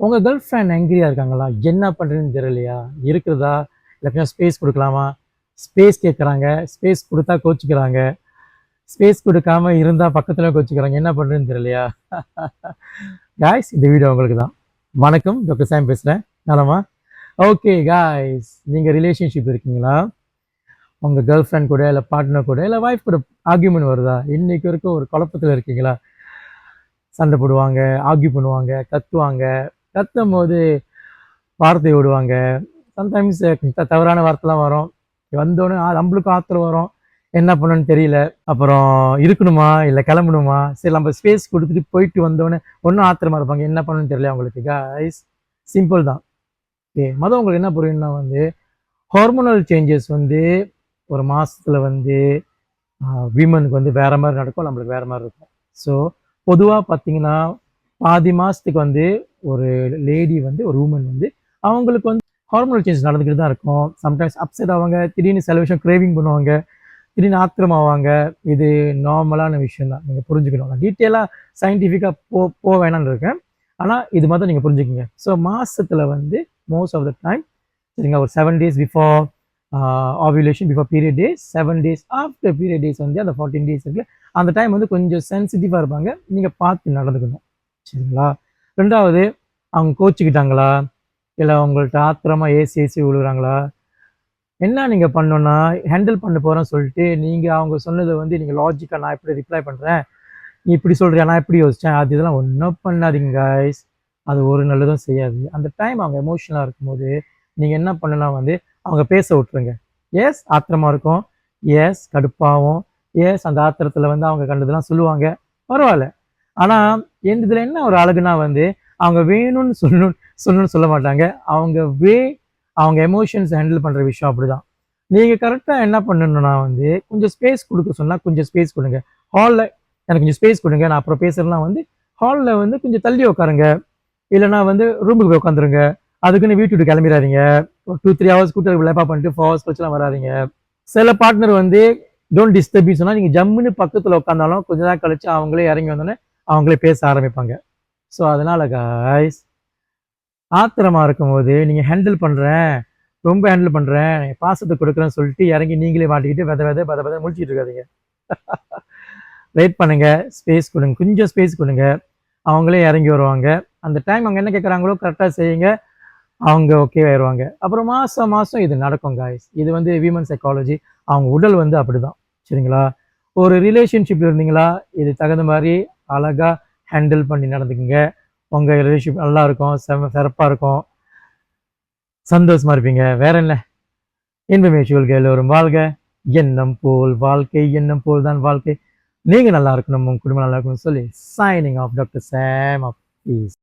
உங்கள் girl friend ஆங்கிரியாக இருக்காங்களா? என்ன பண்ணுறதுன்னு தெரியலையா? இருக்கிறதா இல்லை கொஞ்சம் ஸ்பேஸ் கொடுக்கலாமா? ஸ்பேஸ் கேட்குறாங்க ஸ்பேஸ் கொடுத்தா கோச்சிக்கிறாங்க. ஸ்பேஸ் கொடுக்காம இருந்தால் பக்கத்தில் கோச்சிக்கிறாங்க. என்ன பண்ணுறதுன்னு தெரியலையா? காய்ஸ் இந்த வீடியோ உங்களுக்கு தான் வணக்கம் டாக்டர் சாம் பேசுகிறேன் நலமா? ஓகே காய்ஸ் நீங்கள் ரிலேஷன்ஷிப் இருக்கீங்களா? உங்கள் கேர்ள் ஃப்ரெண்ட் கூட இல்லை பார்ட்னர் கூட இல்லை ஒய்ஃப் கூட ஆர்கியூமெண்ட் வருதா? இன்றைக்கு வரைக்கும் ஒரு குழப்பத்தில் இருக்கீங்களா? சண்டை போடுவாங்க ஆர்கியூ பண்ணுவாங்க கத்துவாங்க கத்தும் போது வார்த்தை விடுவாங்க சம்டைம்ஸ் தவறான வார்த்தைலாம் வரும். வந்தோடனே நம்மளுக்கும் ஆத்திரம் வரும். என்ன பண்ணணும்னு தெரியல. அப்புறம் இருக்கணுமா? இல்லை கிளம்பணுமா? சரி நம்ம ஸ்பேஸ் கொடுத்துட்டு போயிட்டு வந்தோடனே ஒன்றும் ஆத்திரமா இருப்பாங்க. என்ன பண்ணணும்னு தெரியல அவங்களுக்கு கைஸ் சிம்பிள் தான். ஓகே மொதல் உங்களுக்கு என்ன புரியும்னா வந்து ஹார்மோனல் சேஞ்சஸ் வந்து ஒரு மாதத்தில் வந்து விமனுக்கு வந்து வேறு மாதிரி நடக்கும் நம்மளுக்கு வேறு மாதிரி இருக்கும். ஸோ பொதுவாக பார்த்தீங்கன்னா பாதி மாதத்துக்கு வந்து ஒரு லேடி வந்து ஒரு உமன் வந்து அவங்களுக்கு வந்து ஹார்மோனல் சேஞ்ச் நடந்துக்கிட்டு தான் இருக்கும். சம்டைம்ஸ் அப்செட் ஆவாங்க திடீர்னு சில விஷயம் கிரேவிங் பண்ணுவாங்க திடீர்னு ஆத்திரமாவாங்க. இது நார்மலான விஷயம் தான். நீங்கள் புரிஞ்சுக்கணும். நான் டீட்டெயிலாக சயின்டிஃபிக்காக போ போக வேணாம்னு இருக்கேன். ஆனால் இது மாதிரி நீங்கள் புரிஞ்சுக்கிங்க. ஸோ மாதத்தில் வந்து மோஸ்ட் ஆஃப் த டைம் சரிங்க ஒரு seven days before ovulation before period days seven days after period days வந்து அந்த ஃபார்ட்டின் டேஸ் இருக்குல்ல அந்த டைம் வந்து கொஞ்சம் சென்சிட்டிவாக இருப்பாங்க. நீங்கள் பார்த்து நடந்துக்கணும். சரிங்களா? ரெண்டாவது அவங்க கோச்சிக்கிட்டாங்களா? இல்லை அவங்கள்ட்ட ஆத்திரமா ஏசி ஏசி விழுகிறாங்களா? என்ன நீங்கள் பண்ணணுன்னா ஹேண்டில் பண்ண போகிறேன்னு சொல்லிட்டு நீங்கள் அவங்க சொன்னதை வந்து நீங்கள் லாஜிக்காக நான் இப்படி ரிப்ளை பண்ணுறேன் நீ இப்படி சொல்கிறியா நான் இப்படி யோசித்தேன் அது இதெல்லாம் ஒன்றும் பண்ணாதீங்க கைஸ் அது ஒரு நல்லதும் செய்யாது. அந்த டைம் அவங்க எமோஷனலாக இருக்கும்போது நீங்கள் என்ன பண்ணலாம் வந்து அவங்க பேச விட்ருங்க எஸ் ஆத்திரமா இருக்கும். எஸ் கடுப்பாகும் எஸ் அந்த ஆத்திரத்தில் வந்து அவங்க கண்டதெல்லாம் சொல்லுவாங்க. பரவாயில்ல. ஆனால் எந்த இதில் என்ன ஒரு அழகுனா வந்து அவங்க வேணும்னு சொல்லணும் சொல்லணும்னு சொல்ல மாட்டாங்க. அவங்க வே அவங்க எமோஷன்ஸ் ஹேண்டில் பண்ணுற விஷயம் அப்படிதான். நீங்கள் கரெக்டாக என்ன பண்ணணும்னா வந்து கொஞ்சம் ஸ்பேஸ் கொடுக்க சொன்னால் கொஞ்சம் ஸ்பேஸ் கொடுங்க. ஹாலில் எனக்கு கொஞ்சம் ஸ்பேஸ் கொடுங்க. நான் அப்புறம் பேசுறதுலாம் வந்து ஹாலில் வந்து கொஞ்சம் தள்ளி உட்காருங்க. இல்லைனா வந்து ரூமுக்கு போய் உட்காந்துருங்க. அதுக்குன்னு வீட்டு விட்டு கிளம்பிடாதீங்க ஒரு டூ த்ரீ ஹவர்ஸ் கூட்ட விளைப்பா பண்ணிட்டு ஃபோர் ஹவர்ஸ் கழிச்சுலாம் வராதிங்க. சில பார்ட்னர் வந்து டோன்ட் டிஸ்டர்ப் சொன்னால் நீங்கள் ஜம்முன்னு பக்கத்தில் உட்காந்தாலும் கொஞ்ச நேரம் கழிச்சு அவங்களே இறங்கி வந்தோடனே அவங்களே பேச ஆரம்பிப்பாங்க. ஸோ அதனால் காய்ஸ் ஆத்திரமா இருக்கும்போது நீங்கள் ஹேண்டில் பண்ணுறேன் ரொம்ப ஹேண்டில் பண்ணுறேன் பாசத்தை கொடுக்குறேன்னு சொல்லிட்டு இறங்கி நீங்களே மாட்டிக்கிட்டு வித வித பத பத முடிச்சிட்டு இருக்காதீங்க. வெயிட் பண்ணுங்கள் ஸ்பேஸ் கொடுங்க கொஞ்சம் ஸ்பேஸ் கொடுங்க. அவங்களே இறங்கி வருவாங்க. அந்த டைம் அவங்க என்ன கேட்குறாங்களோ கரெக்டாக செய்யுங்க. அவங்க ஓகே ஆயிடுவாங்க அப்புறம் மாதம் மாதம் இது நடக்கும் காய்ஸ் இது வந்து விமன் சைக்காலஜி அவங்க உடல் வந்து அப்படிதான். சரிங்களா? ஒரு ரிலேஷன்ஷிப் இருந்தீங்களா? இது தகுந்த மாதிரி அழகாக ஹேண்டில் பண்ணி நடந்துக்குங்க. உங்கள் ரிலேஷன்ஷிப் நல்லா இருக்கும் செம சிறப்பாக இருக்கும். சந்தோஷமா இருப்பீங்க. வேற என்ன? இன்ஃபர்மேஷுவல் எல்லோரும் வாழ்க. எண்ணம் போல் வாழ்க்கை எண்ணம் போல் தான் வாழ்க்கை. நீங்கள் நல்லா இருக்கணும் உங்கள் குடும்பம் நல்லா இருக்கணும்னு சொல்லி சைனிங் ஆஃப் டாக்டர் சாம் ஆஃப் பீஸ்